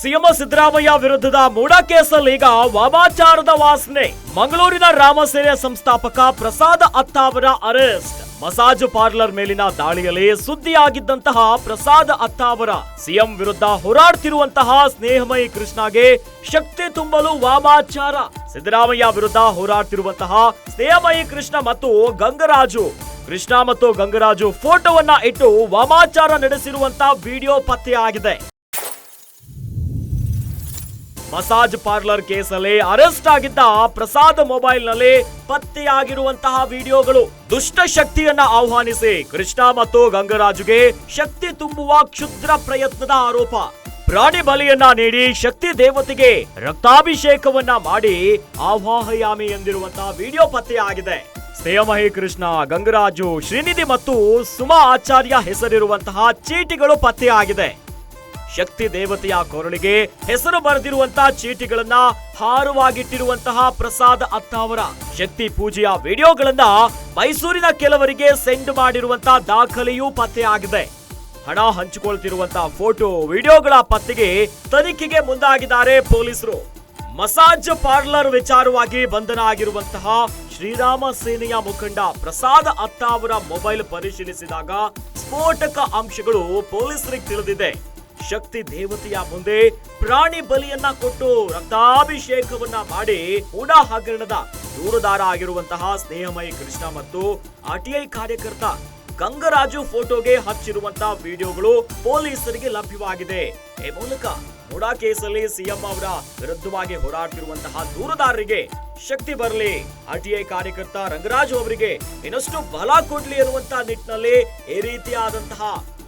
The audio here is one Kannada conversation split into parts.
ಸಿಎಂ ಸಿದ್ದರಾಮಯ್ಯ ವಿರುದ್ಧದ ಮೂಡ ಕೇಸಲ್ಲಿ ಈಗ ವಾಮಾಚಾರದ ವಾಸನೆ. ಮಂಗಳೂರಿನ ರಾಮಸೇನೆ ಸಂಸ್ಥಾಪಕ Prasad Attavar arrest. Massage parlour ಮೇಲಿನ ದಾಳಿಯಲ್ಲಿ ಸುದ್ದಿಯಾಗಿದ್ದಂತಹ ಪ್ರಸಾದ್ ಅತ್ತಾವರ ಸಿಎಂ ವಿರುದ್ಧ ಹೋರಾಡ್ತಿರುವಂತಹ ಸ್ನೇಹಮಯಿ ಕೃಷ್ಣಗೆ ಶಕ್ತಿ ತುಂಬಲು ವಾಮಾಚಾರ. ಸಿದ್ದರಾಮಯ್ಯ ವಿರುದ್ಧ ಹೋರಾಡ್ತಿರುವಂತಹ ಸ್ನೇಹಮಯಿ ಕೃಷ್ಣ ಮತ್ತು ಗಂಗರಾಜು. ಕೃಷ್ಣ ಮತ್ತು ಗಂಗರಾಜು ಫೋಟೋವನ್ನ ಇಟ್ಟು ವಾಮಾಚಾರ ನಡೆಸಿರುವಂತಹ ವಿಡಿಯೋ ಪತ್ತೆಯಾಗಿದೆ. ಮಸಾಜ್ ಪಾರ್ಲರ್ ಕೇಸಲ್ಲಿ ಅರೆಸ್ಟ್ ಆಗಿದ್ದ ಪ್ರಸಾದ್ ಮೊಬೈಲ್ನಲ್ಲಿ ಪತ್ತೆಯಾಗಿರುವಂತಹ ವಿಡಿಯೋಗಳು. ದುಷ್ಟ ಶಕ್ತಿಯನ್ನ ಆಹ್ವಾನಿಸಿ ಕೃಷ್ಣ ಮತ್ತು ಗಂಗರಾಜುಗೆ ಶಕ್ತಿ ತುಂಬುವ ಕ್ಷುದ್ರ ಪ್ರಯತ್ನದ ಆರೋಪ. ಪ್ರಾಣಿ ಬಲಿಯನ್ನ ನೀಡಿ ಶಕ್ತಿ ದೇವತೆಗೆ ರಕ್ತಾಭಿಷೇಕವನ್ನ ಮಾಡಿ ಆವಾಹಯಾಮಿ ಎಂದಿರುವಂತಹ ವಿಡಿಯೋ ಪತ್ತೆಯಾಗಿದೆ. ಸೇಮಹಿ ಕೃಷ್ಣ, ಗಂಗರಾಜು, ಶ್ರೀನಿಧಿ ಮತ್ತು ಸುಮಾ ಆಚಾರ್ಯ ಹೆಸರಿರುವಂತಹ ಚೀಟಿಗಳು ಪತ್ತೆಯಾಗಿದೆ. ಶಕ್ತಿ ದೇವತೆಯ ಕೊರಳಿಗೆ ಹೆಸರು ಬರೆದಿರುವಂತಹ ಚೀಟಿಗಳನ್ನ ಹಾರವಾಗಿಟ್ಟಿರುವಂತಹ ಪ್ರಸಾದ್ ಅತ್ತಾವರ ಶಕ್ತಿ ಪೂಜೆಯ ವಿಡಿಯೋಗಳನ್ನ ಮೈಸೂರಿನ ಕೆಲವರಿಗೆ ಸೆಂಡ್ ಮಾಡಿರುವಂತಹ ದಾಖಲೆಯೂ ಪತ್ತೆಯಾಗಿದೆ ಹಣ ಹಂಚಿಕೊಳ್ತಿರುವಂತಹ ಫೋಟೋ, ವಿಡಿಯೋಗಳ ಪತ್ತೆಗೆ ತನಿಖೆಗೆ ಮುಂದಾಗಿದ್ದಾರೆ ಪೊಲೀಸರು. ಮಸಾಜ್ ಪಾರ್ಲರ್ ವಿಚಾರವಾಗಿ ಬಂಧನ ಆಗಿರುವಂತಹ ಶ್ರೀರಾಮ ಸೇನೆಯ ಮುಖಂಡ ಪ್ರಸಾದ್ ಅತ್ತಾವರ ಮೊಬೈಲ್ ಪರಿಶೀಲಿಸಿದಾಗ ಸ್ಫೋಟಕ ಅಂಶಗಳು ಪೊಲೀಸರಿಗೆ ತಿಳಿದಿದೆ. ಶಕ್ತಿ ದೇವತೆಯ ಮುಂದೆ ಪ್ರಾಣಿ ಬಲಿಯನ್ನ ಕೊಟ್ಟು ರಕ್ತಾಭಿಷೇಕವನ್ನ ಮಾಡಿ ಹೂಡಾ ಹಗರಣದ ದೂರದಾರ ಆಗಿರುವಂತಹ ಸ್ನೇಹಮಯಿ ಕೃಷ್ಣ ಮತ್ತು ಆರ್ಟಿಐ ಕಾರ್ಯಕರ್ತ ಗಂಗರಾಜು ಫೋಟೋಗೆ ಹಚ್ಚಿರುವಂತಹ ವಿಡಿಯೋಗಳು ಪೊಲೀಸರಿಗೆ ಲಭ್ಯವಾಗಿದೆ. ಈ ಮೂಲಕ ಮುಡಾ ಕೇಸಲ್ಲಿ ಸಿಎಂ ಅವರ ವಿರುದ್ಧವಾಗಿ ಹೋರಾಡ್ತಿರುವಂತಹ ದೂರದಾರರಿಗೆ ಶಕ್ತಿ ಬರಲಿ. ಆರ್ಟಿಐ ಕಾರ್ಯಕರ್ತ ರಂಗರಾಜು ಅವರಿಗೆ ಇನ್ನಷ್ಟು ಬಲ ಕೊಡ್ಲಿ ಅನ್ನುವಂತಹ ನಿಟ್ಟಿನಲ್ಲಿ ಈ ರೀತಿಯಾದಂತಹ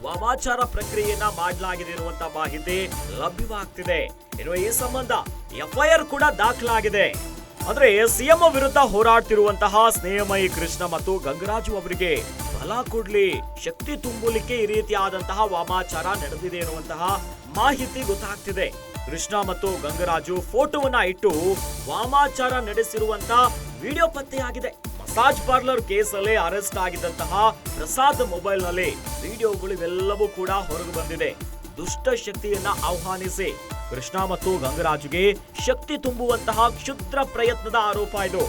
ವಾಮಾಚಾರ ಪ್ರಕ್ರಿಯೆಯನ್ನ ಮಾಡಲಾಗಿದೆ ಇರುವಂತ ಮಾಹಿತಿ ಲಭ್ಯವಾಗ್ತಿದೆ. ಇನ್ನು ಈ ಸಂಬಂಧ ಎಫ್ಐಆರ್ ಕೂಡ ದಾಖಲಾಗಿದೆ. ಅಂದ್ರೆ ಸಿಎಂ ವಿರುದ್ಧ ಹೋರಾಡ್ತಿರುವಂತಹ ಸ್ನೇಹಮಯಿ ಕೃಷ್ಣ ಮತ್ತು ಗಂಗರಾಜು ಅವರಿಗೆ ಬಲ ಕೊಡ್ಲಿ, ಶಕ್ತಿ ತುಂಬಲಿಕ್ಕೆ ಈ ರೀತಿಯಾದಂತಹ ವಾಮಾಚಾರ ನಡೆದಿದೆ ಎನ್ನುವಂತಹ ಮಾಹಿತಿ ಗೊತ್ತಾಗ್ತಿದೆ. ಕೃಷ್ಣ ಮತ್ತು ಗಂಗರಾಜು ಫೋಟೋವನ್ನ ಇಟ್ಟು ವಾಮಾಚಾರ ನಡೆಸಿರುವಂತ ವಿಡಿಯೋ ಪತ್ತೆಯಾಗಿದೆ. ಮಸಾಜ್ ಪಾರ್ಲರ್ ಕೇಸಲ್ಲಿ ಅರೆಸ್ಟ್ ಆಗಿದ್ದಂತಹ ಪ್ರಸಾದ್ ಮೊಬೈಲ್ನಲ್ಲಿ ವಿಡಿಯೋಗಳು ಇವೆಲ್ಲವೂ ಕೂಡ ಹೊರಗೆ ಬಂದಿದೆ. ದುಷ್ಟ ಶಕ್ತಿಯನ್ನ ಆಹ್ವಾನಿಸಿ ಕೃಷ್ಣ ಮತ್ತು ಗಂಗರಾಜ್ಗೆ ಶಕ್ತಿ ತುಂಬುವಂತಹ ಕ್ಷುದ್ರ ಪ್ರಯತ್ನದ ಆರೋಪ ಇದು.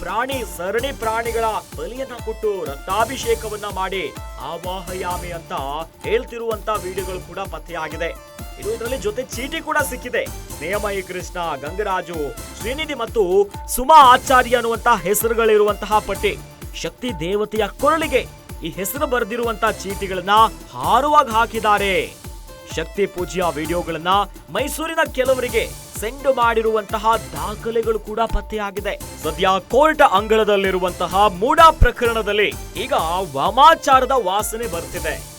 ಪ್ರಾಣಿ, ಸರಣಿ ಪ್ರಾಣಿಗಳ ಬಲಿಯನ್ನ ಕೊಟ್ಟು ರಕ್ತಾಭಿಷೇಕವನ್ನ ಮಾಡಿ ಆವಾಹಯಾಮಿ ಅಂತ ಹೇಳ್ತಿರುವಂತ ವಿಡಿಯೋಗಳು ಕೂಡ ಪತ್ತೆಯಾಗಿದೆ. ಇದು ಇದರಲ್ಲಿ ಜೊತೆ ಚೀಟಿ ಕೂಡ ಸಿಕ್ಕಿದೆ. ಸ್ನೇಹಮಯಿ ಕೃಷ್ಣ, ಗಂಗರಾಜು, ಶ್ರೀನಿಧಿ ಮತ್ತು ಸುಮಾ ಆಚಾರ್ಯ ಅನ್ನುವಂತಹ ಹೆಸರುಗಳಿರುವಂತಹ ಪಟ್ಟಿ. ಶಕ್ತಿ ದೇವತೆಯ ಕೊರಳಿಗೆ ಈ ಹೆಸರು ಬರೆದಿರುವಂತಹ ಚೀಟಿಗಳನ್ನ ಹಾರುವಾಗ ಹಾಕಿದ್ದಾರೆ. ಶಕ್ತಿ ಪೂಜೆಯ ವಿಡಿಯೋಗಳನ್ನ ಮೈಸೂರಿನ ಕೆಲವರಿಗೆ ಸೆಂಡ್ ಮಾಡಿರುವಂತಹ ದಾಖಲೆಗಳು ಕೂಡ ಪತ್ತೆಯಾಗಿದೆ. ಸದ್ಯ ಕೋರ್ಟ್ ಅಂಗಳದಲ್ಲಿರುವಂತಹ ಮೂಡಾ ಪ್ರಕರಣದಲ್ಲಿ ಈಗ ವಾಮಾಚಾರದ ವಾಸನೆ ಬರ್ತಿದೆ.